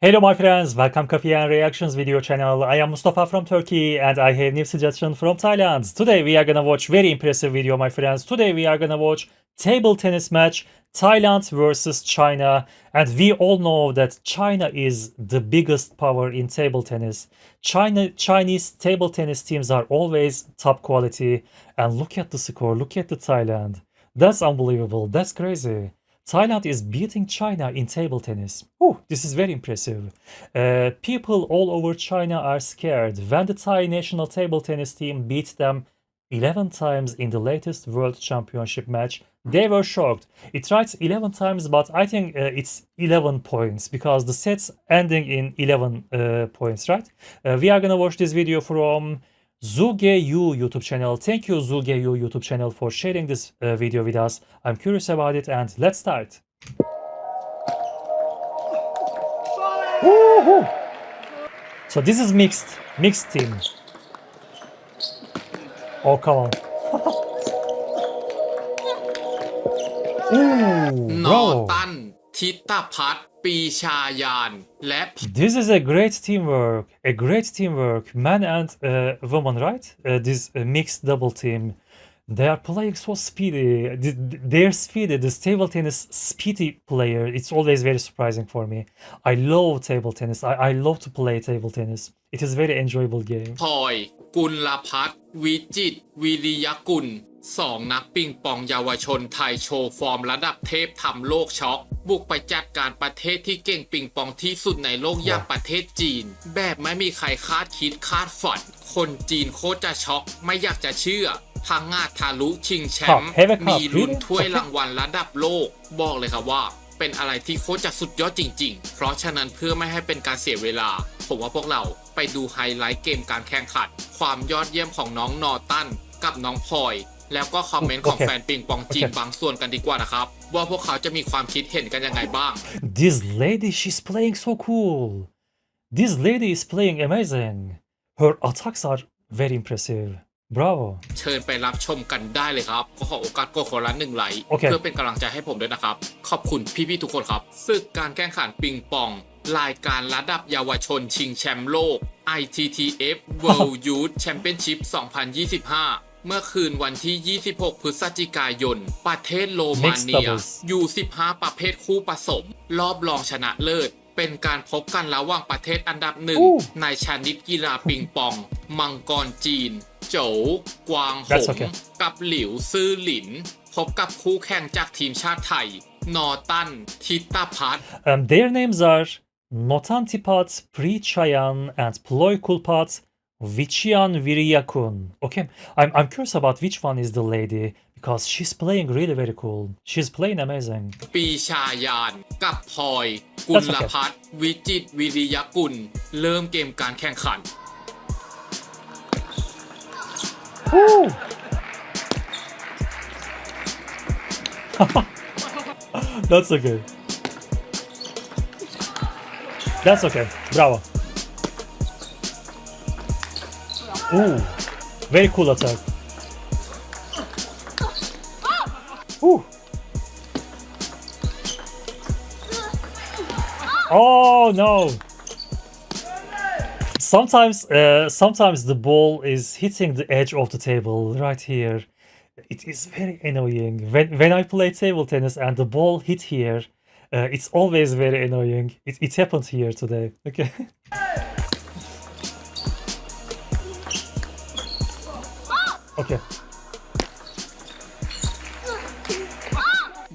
Hello my friends, welcome Coffee and Reactions video channel. I am Mustafa from Turkey and I have new suggestion from Thailand. Today we are gonna watch very impressive video my friends. Today we are gonna watch table tennis match Thailand versus China and we all know that China is the biggest power in table tennis. China Chinese table tennis teams are always top quality and look at the score, look at the Thailand. That's unbelievable. That's crazy. Thailand is beating China in table tennis. Oh, this is very impressive. Uh, people all over China are scared when the Thai national table tennis team beat them 11 times in the latest World Championship match. They were shocked. It writes 11 times, but I think uh, it's 11 points because the sets ending in 11 uh, points, right? Uh, we are gonna watch this video from Zugeyu YouTube channel. Thank you, Zugeyu YouTube channel, for sharing this uh, video with us. I'm curious about it, and let's start. Woohoo! So this is mixed, mixed team. Oh come on! Ooh, นอ bravo! ตัน ทิตพัฒน์ ปีชายาน และ This is a great teamwork, a great teamwork, man and uh, woman, right? Uh, this uh, mixed double team. They are playing so speedy. Th- th- They're speedy. This table tennis speedy player. It's always very surprising for me. I love table tennis. I, I love to play table tennis. It is very enjoyable game. พลอย กุลพัฒน์วิจิตรวิริยกุลสองนักปิงปองเยาวชนไทยโชว์ฟอร์มระดับเทพทำโลกช็อกบุกไปจัดการประเทศที่เก่งปิงปองที่สุดในโลกอย่างประเทศจีน แบบไม่มีใครคาดคิดคาดฝัน คนจีนโคตรจะช็อกไม่อยากจะเชื่อพังงาดทะลุชิงแชมป์ Have a cup, มีลุ้น really? ถ้วยรางวัลระดับโลก บอกเลยครับว่า เป็นอะไรที่โคตรจะสุดยอดจริง ๆ เพราะฉะนั้นเพื่อไม่ให้เป็นการเสียเวลา ผมว่าพวกเราไปดูไฮไลท์เกมการแข่งขัน ความยอดเยี่ยมของน้องนอตันกับน้องพลอย แล้วก็คอมเมนต์ของโอเคแฟนปิงปองจีนโอเคบางส่วนกันดีกว่านะครับ ว่าพวกเขาจะมีความคิดเห็นกันยังไงบ้าง This lady, she's playing so cool. This lady is playing amazing. Her attacks are very impressive. Bravo. เชิญไปรับชมกันได้เลยครับก็ขอโอกาสกดคนละหนึ่งไลค์โอเคเพื่อเป็นกำลังใจให้ผมด้วยนะครับ ขอบคุณพี่ๆทุกคนครับศึกการแข่งขันปิงปอง รายการระดับเยาวชนชิงแชมป์โลก ITTF World Youth Championship 2025 เมื่อคืนวันที่ 26 พฤศจิกายน ประเทศโรมาเนี Mixed ย doubles อยู่ 15 ประเภทคู่ผสม รอบรองชนะเลิศ เป็นการพบกันระหว่างประเทศอันดับหนึ่งอู้ในชนิดกีฬาปิงปอง มังกรจีน โจวกวางห That's ง okay. กับหลิวซื่อหลิน พบกับคู่แข่งจากทีมชาติไทย นอตัน ทิตพัฒน์ Um, their names are Notantipat Prichayan and Ploy Kulpat Vichian Viriyakun. Okay, I'm, I'm curious about which one is the lady because she's playing really very cool. She's playing amazing. ปีชายาน กับพลอย กุลพัฒน์วิจิตรวิริยกุล เริ่มเกมการแข่งขัน Woo! That's okay. That's okay. Bravo. Ooh, very cool attack. Ooh. Oh no! Sometimes, uh, sometimes the ball is hitting the edge of the table right here. It is very annoying when when I play table tennis and the ball hit here. Uh, it's always very annoying. It, it happened here today. Okay. okay.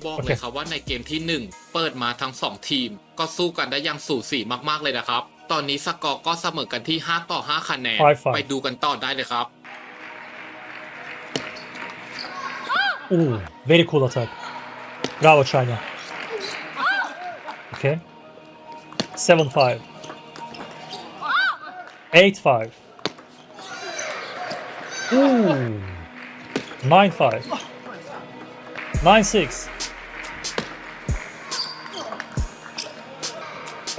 บอกโอเลเคยครับว่าในเกมที่ 1 เปิดมาทั้ง 2 ทีม ก็สู้กันได้อย่างสูสีมากๆเลยนะครับ ตอนนี้สกอร์ก็เสมอกันที่ 5 ต่อ 5 คะแนน Five, five. ไปดูกันต่อได้เลยครับ Ooh, very cool attack. Bravo, China. Okay. 7 5. 8 5. Ooh. 9 5. 9 6.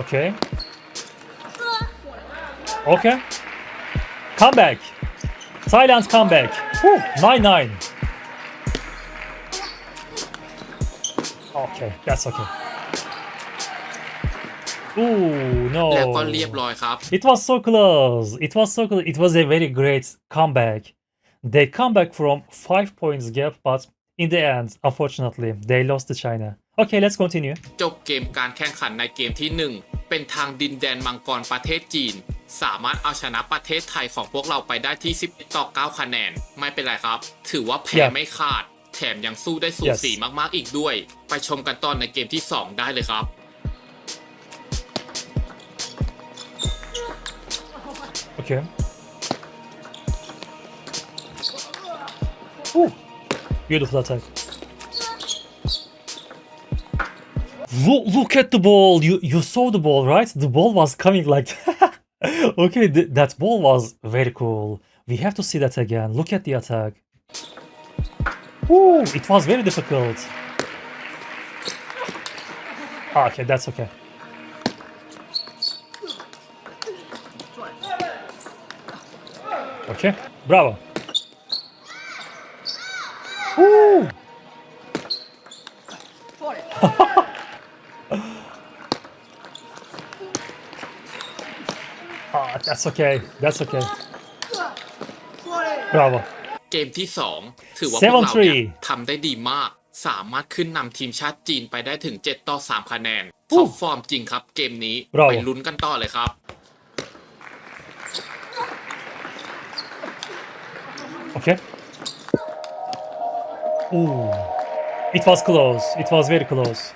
Okay. Okay. Comeback. Thailand's comeback. Woo, 9 9. Okay, that's okay. Ooh, no. แล้วก็เรียบร้อยครับ It was so close. It was so close. It was a very great comeback. They come back from five points gap, but in the end, unfortunately, they lost to China. Okay, let's continue. จบเกมการแข่งขันในเกมที่ 1 เป็นทางดินแดนมังกรประเทศจีน สามารถเอาชนะประเทศไทยของพวกเราไปได้ที่ 10 ต่อ 9 คะแนน ไม่เป็นไรครับ ถือว่าแพ้ Yeah. ไม่ขาด แถมยังสู้ได้สู Yes. สีมากๆอีกด้วย ไปชมกันตอนในเกมที่ 2 ได้เลยครับ Okay. Ooh, beautiful attack. Look, look at the ball. You you saw the ball, right? The ball was coming like. okay, th- that ball was very cool. We have to see that again. Look at the attack. Ooh, it was very difficult. Ah, okay, that's okay. Okay, bravo. Ooh. Ah, that's okay. That's okay. Bravo. เกมที่ 2 ถือว่าพวกเราเนี่ย7-3ทำได้ดีมาก สามารถขึ้นนำทีมชาติจีนไปได้ถึง 7 ต่อ 3 คะแนนท็อปฟอร์มจริงครับ เกมนี้ Bravo ไปลุ้นกันต่อเลยครับ Okay. Ooh. It was close. It was very close.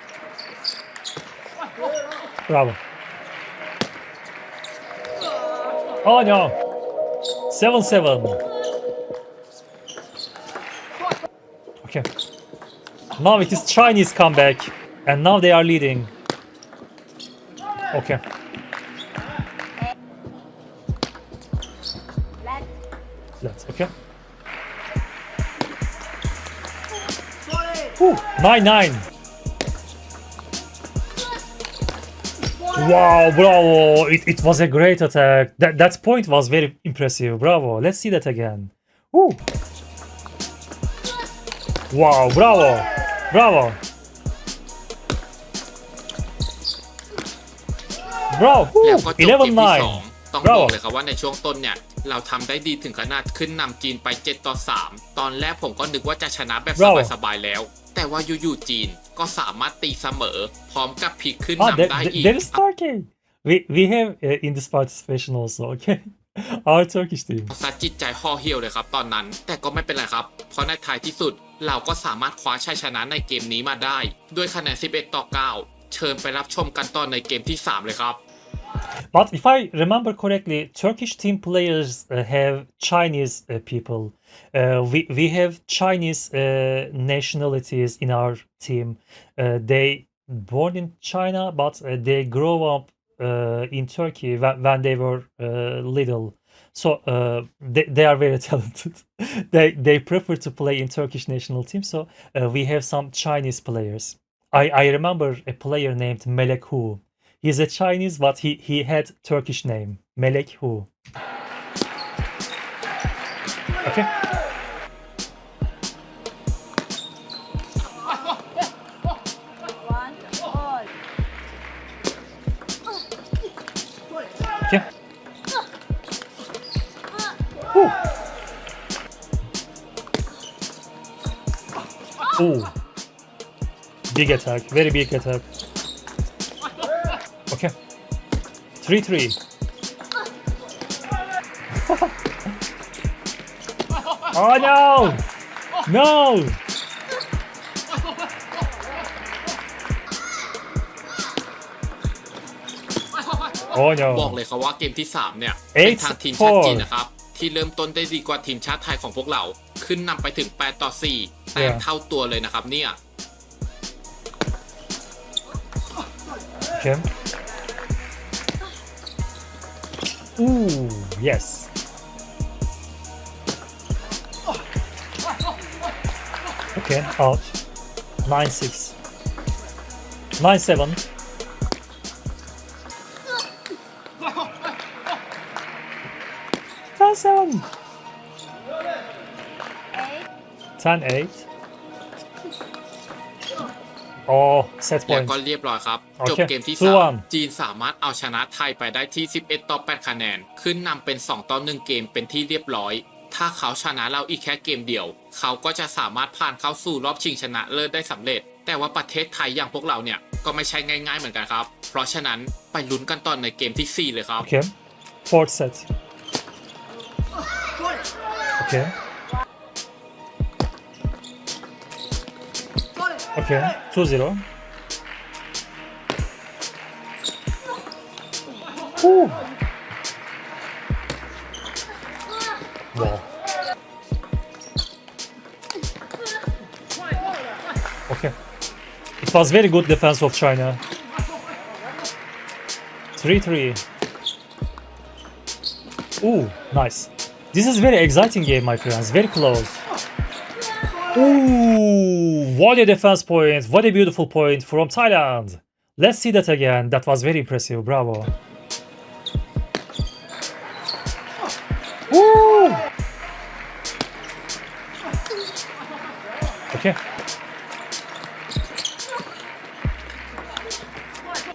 Bravo. Oh no. 7 7. Okay. Now it is Chinese comeback. And now they are leading. Okay. Ooh, 9 9. Wow, bravo. It, it was a great attack. That, that point was very impressive. Bravo. Let's see that again. Ooh. Wow, bravo. Bravo. Bro, แล้ว Ooh, ก็จบเกม 11 ที่ 9. 2 ต้อง Bravo บอกเลยครับว่าในช่วงต้นเนี่ย เราทำได้ดีถึงขนาดขึ้นนำจีนไป 7 ต่อ 3 ตอนแรกผมก็นึกว่าจะชนะแบบ Bravo สบายๆแล้ว แต่ว่าอยู่ๆจีนก็สามารถตีเสมอ พร้อมกับพลิกขึ้น Ah, นำ there, ได้ there- อีก there is Turkey. We we have uh, in this participation also. Okay, our Turkish team. ซัดจิตใจห่อเหี่ยวเลยครับตอนนั้น แต่ก็ไม่เป็นไรครับ เพราะในท้ายที่สุดเราก็สามารถคว้าชัยชนะในเกมนี้มาได้ ด้วยคะแนน 11 ต่อ 9 เชิญไปรับชมกันตอนในเกมที่ 3 เลยครับ But if I remember correctly, Turkish team players uh, have Chinese uh, people. Uh, we we have Chinese uh, nationalities in our team. Uh, they born in China, but uh, they grow up in Turkey when, when they were little. So they, they are very talented. they they prefer to play in Turkish national team. So we have some Chinese players. I, I remember a player named Melek Hu. He's a Chinese, but he, he had Turkish name. Melek Hu. Okay. Okay. Ooh. Big attack. Very big attack. 3 3. oh no! No! Oh บอก no. เลยครับว่าเกมที่ 3 เนี่ย Eight เป็นทางทีมชาติ four จีนนะครับ ที่เริ่มต้นได้ดีกว่าทีมชาติไทยของพวกเรา ขึ้นนำไปถึง 8 ต่อ 4 แต้ม Yeah. เท่าตัวเลยนะครับเนี่ย Okay. Ooh, yes. Okay, out. 9 6. 9 7. Ten seven. Eight. Ten eight. Oh, set แล้ว point. ก็เรียบร้อยครับโอเคจบเกมที่สู้อะ3จีนสามารถเอาชนะไทยไปได้ที่ 11 ต่อ 8 คะแนน ขึ้นนำเป็น 2 ต่อ 1 เกมเป็นที่เรียบร้อย ถ้าเขาชนะเราอีกแค่เกมเดียว เขาก็จะสามารถผ่านเข้าสู่รอบชิงชนะเลิศได้สำเร็จ แต่ว่าประเทศไทยอย่างพวกเราเนี่ยก็ไม่ใช่ง่ายๆเหมือนกันครับ เพราะฉะนั้นไปลุ้นกันตอนในเกมทีสี่4 เลยครับ Okay. Fourth set. Okay. Okay. 2-0. Whew. Wow. Okay. It was very good defense of China. 3-3. Ooh, nice. This is very exciting game, my friends. Very close. Ooh, what a defense point. What a beautiful point from Thailand. Let's see that again. That was very impressive. Bravo. Ooh. Okay.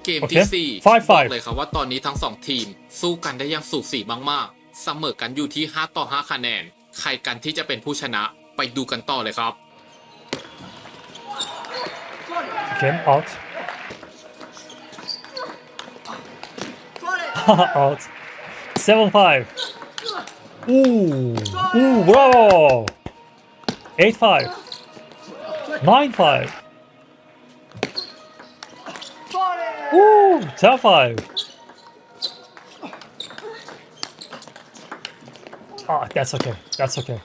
เกมโอเคที่สี่ Five บ five อกเลยครับว่าตอนนี้ทั้งสองทีม สู้กันได้อย่างสูสีมากๆ เสมอกันอยู่ที่ 5 ต่อ 5 คะแนน ใครกันที่จะเป็นผู้ชนะ ไปดูกันต่อเลยครับ Okay, out. out. 7-5. Ooh. Ooh, bravo. 8-5. 9-5. Ooh, 10-5. Ah, that's okay. That's okay.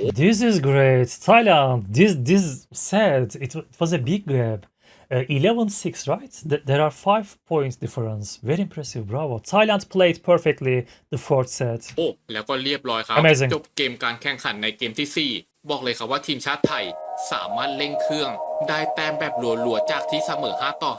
This is great. Thailand, this this said it, wa- it was a big grab. Uh, 11-6, right? Th- there are five points difference. Very impressive. Bravo. Thailand played perfectly the fourth set. โอ้แล้วก็เรียบร้อยครับ Amazing จบเกมการแข่งขันในเกมที่ 4 บอกเลยครับว่าทีมชาติไทยสามารถเร่งเครื่อง ได้แต้มแบบรัวๆจากที่เสมอ 5 ต่อ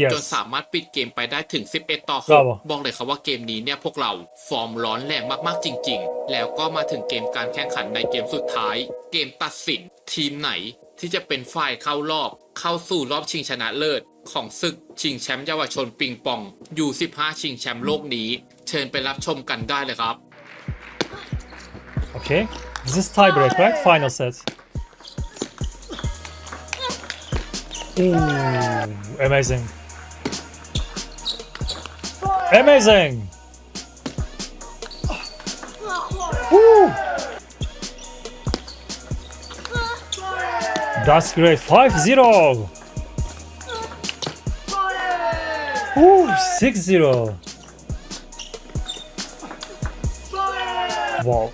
Yes 5จนสามารถปิดเกมไปได้ถึง 11 ต่อ Bravo 6 บอกเลยครับว่าเกมนี้เนี่ยพวกเราฟอร์มร้อนแรงมากๆจริง ๆ แล้วก็มาถึงเกมการแข่งขันในเกมสุดท้าย เกมตัดสินทีมไหนที่จะเป็นฝ่ายเข้ารอบ เข้าสู่รอบชิงชนะเลิศ ของศึกชิงแชมป์เยาวชนปิงปองยู15ชิงแชมป์โลกนี้ เชิญไปรับชมกันได้เลยครับ Okay. This is tiebreak, right? Final set. Ooh, amazing. Amazing. That's great. 5-0. Ooh, 6-0. Wow.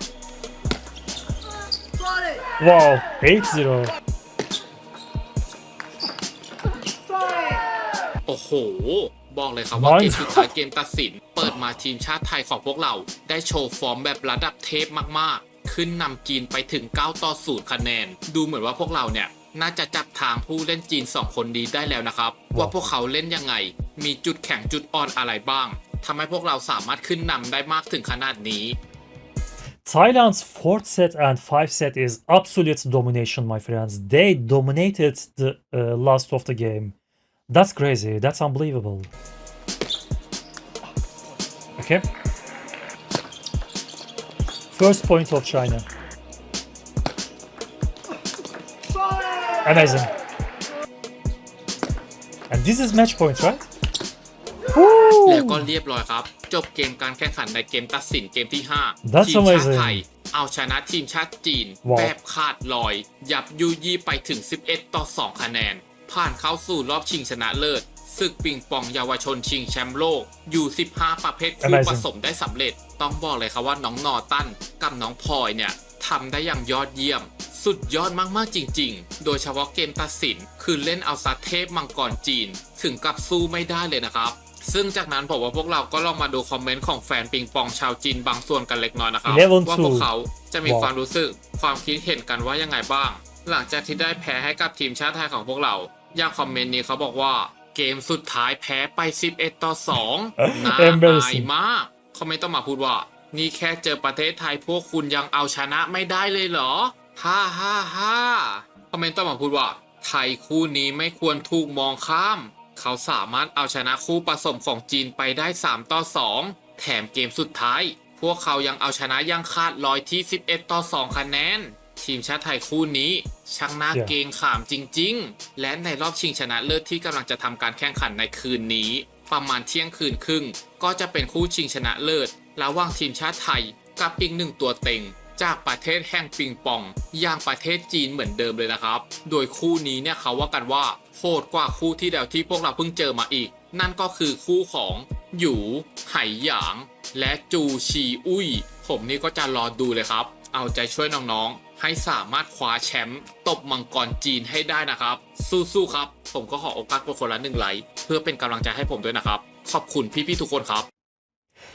Wow, 8-0. โอ้โห บอกเลยครับว่าน้อยเกมสุดท้ายเกมตัดสิน เปิดมาทีมชาติไทยของพวกเรา ได้โชว์ฟอร์มแบบระดับเทพมากๆ ขึ้นนำจีนไปถึง 9 ต่อ 0 คะแนน ดูเหมือนว่าพวกเราเนี่ย น่าจะจับทางผู้เล่นจีน 2 คนนี้ได้แล้วนะครับ ว่าพวกเขาเล่นยังไง มีจุดแข็งจุดอ่อนอะไรบ้างทำให้พวกเราสามารถขึ้นนำได้มากถึงขนาดนี้ Thailand's fourth set and five set is absolute domination, my friends. They dominated the uh, last of the game. That's crazy. That's unbelievable. Okay. First point of China. Amazing. And this is match point, right? แล้วก็ Woo! เรียบร้อยครับ จบเกมการแข่งขันในเกมตัดสินเกมที่ 5 That's ทีมชาติ amazing. ไทย เอาชนะทีมชาติจีน Wow แบบขาดลอย ยับยุยี่ไปถึง 11 ต่อ 2 คะแนน ผ่านเข้าสู่รอบชิงชนะเลิศศึกปิงปองเยาวชนชิงแชมป์โลก อยู่ 15 ประเภทคู่ Amazing ผสมได้สำเร็จ ต้องบอกเลยครับว่าน้องนอตันกับน้องพลอยเนี่ยทำได้อย่างยอดเยี่ยม สุดยอดมากๆจริง ๆ โดยเฉพาะเกมตัดสิน คือเล่นเอาซัดเทพมังกรจีน ถึงกับสู้ไม่ได้เลยนะครับ ซึ่งจากนั้นผมว่าพวกเราก็ลองมาดูคอมเมนต์ของแฟนปิงปองชาวจีนบางส่วนกันเล็กน้อยนะครับ11ว่าพวกเขาจะมี Wow ความรู้สึกความคิดเห็นกันว่ายังไงบ้าง หลังจากที่ได้แพ้ให้กับทีมชาติไทยของพวกเราอย่างคอมเมนต์นี้เขาบอกว่าเกมสุดท้ายแพ้ไป 11 ต่อ 2 น่าอาย Embarrassing มากเขาไม่ต้องมาพูดว่า นี่แค่เจอประเทศไทยพวกคุณยังเอาชนะไม่ได้เลยเหรอ ฮ่าฮ่าฮ่าคอมเมนต์ต่อมาพูดว่า ไทยคู่นี้ไม่ควรถูกมองข้าม เขาสามารถเอาชนะคู่ผสมของจีนไปได้ 3 ต่อ 2 แถมเกมสุดท้าย พวกเขายังเอาชนะยังคาดลอยที่ 11 ต่อ 2 คะแนน ทีมชาติไทยคู่นี้ช่างน่าเกงขามจริง ๆ และในรอบชิงชนะเลิศที่กำลังจะทำการแข่งขันในคืนนี้ ประมาณเที่ยงคืนครึ่ง ก็จะเป็นคู่ชิงชนะเลิศระหว่างทีมชาติไทยกับอีกหนึ่งตัวเต็ง จากประเทศแห่งปิงปองอย่างประเทศจีนเหมือนเดิมเลยนะครับ โดยคู่นี้เนี่ยเขาว่ากันว่าโหดกว่าคู่ที่แล้วที่พวกเราเพิ่งเจอมาอีก นั่นก็คือคู่ของหยูไหหยาง และจูชีอุ้ย ผมนี่ก็จะรอดูเลยครับ เอาใจช่วยน้องๆ ให้สามารถคว้าแชมป์ตบมังกรจีนให้ได้นะครับ สู้ๆครับ ผมก็ขอโอกาสกคนละหนึ่งไลค์เพื่อเป็นกำลังใจให้ผมด้วยนะครับ ขอบคุณพี่ๆทุกคนครับ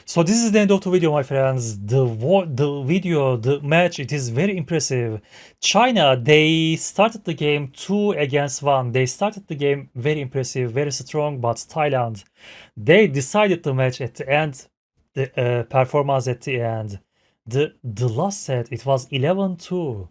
So this is the end of the video, my friends. The the video, the match, it is very impressive. China, they started the game two against one. They started the game very impressive, very strong. But Thailand, they decided the match at the end, the uh, performance at the end. The the last set, it was 11-2.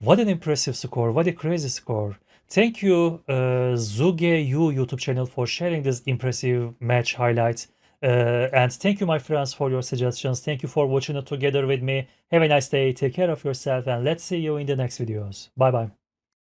What an impressive score! What a crazy score! Thank you, uh, Zuge Yu YouTube channel for sharing this impressive match highlights. Uh, and thank you, my friends, for your suggestions. Thank you for watching it together with me. Have a nice day. Take care of yourself, and let's see you in the next videos. Bye bye.